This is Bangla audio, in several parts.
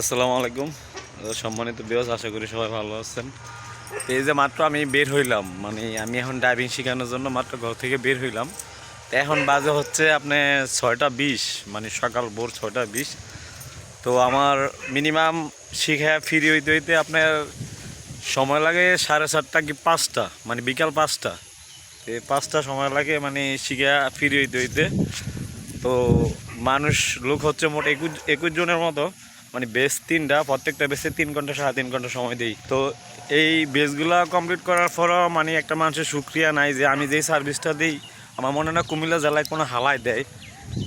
আসসালামু আলাইকুম। সম্মানিত বিয়স আশা করি সবাই ভালো আছেন। এই যে মাত্র আমি বের হইলাম মানে আমি এখন ড্রাইভিং শেখানোর জন্য মাত্র ঘর থেকে বের হইলাম। তো এখন বাজে হচ্ছে আপনি ছয়টা বিশ মানে সকাল ভোর ছয়টা বিশ। তো আমার মিনিমাম শিখা ফিরি হইতে হইতে আপনার সময় লাগে সাড়ে চারটা কি পাঁচটা মানে বিকাল পাঁচটা। এই পাঁচটা সময় লাগে মানে শিখা ফিরি হইতে হইতে। তো মানুষ লোক হচ্ছে মোট একুশ একুশ জনের মতো। মানে বেস তিনটা, প্রত্যেকটা বেসে তিন ঘণ্টা সাড়ে তিন ঘণ্টা সময় দিই। তো এই বেসগুলো কমপ্লিট করার পরও মানে একটা মানুষের সুক্রিয়া নাই যে আমি যেই সার্ভিসটা দিই, আমার মনে না কুমিল্লা জেলায় কোনো হালায় দেয়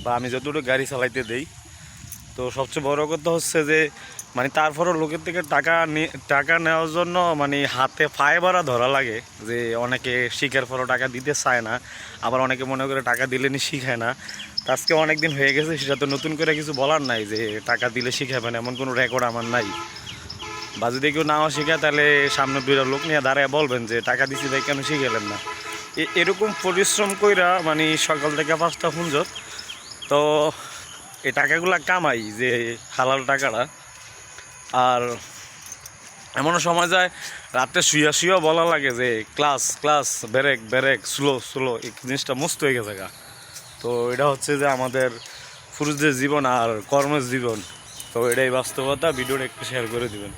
বা আমি যতটুকু গাড়ি চালাইতে দেই। তো সবচেয়ে বড় কথা হচ্ছে যে মানে তারপরও লোকের থেকে টাকা নি- টাকা নেওয়ার জন্য মানে হাতে বাড়া ধরা লাগে যে অনেকে শিখার পরও টাকা দিতে চায় না, আবার অনেকে মনে করে টাকা দিলে নি শিখায় না। আজকে অনেক দিন হয়ে গেছে, সেটা তো নতুন করে কিছু বলার নাই যে টাকা দিলে শিখাবেন, এমন কোনো রেকর্ড আমার নাই। বা যদি কেউ নাও শেখায়, তাহলে সামনে দুইটা লোক নিয়ে দাঁড়ায় বলবেন যে টাকা দিছি ভাই কেন শিখালেন না। এরকম পরিশ্রম কইরা মানে সকাল থেকে পাঁচটা হুঞ্জত তো এই টাকাগুলা কামাই যে হালাল টাকাটা। আর এমনও সময় যায়, রাতে শুয়া শুয়া বলা লাগে যে, class class, break break, slow slow, এই জিনিসটা মস্ত হয়ে গেছে গা। তো এটা হচ্ছে যে আমাদের পুরুষদের জীবন আর কর্মের জীবন। তো এটাই বাস্তবতা, ভিডিওটা একটু শেয়ার করে দিবেন।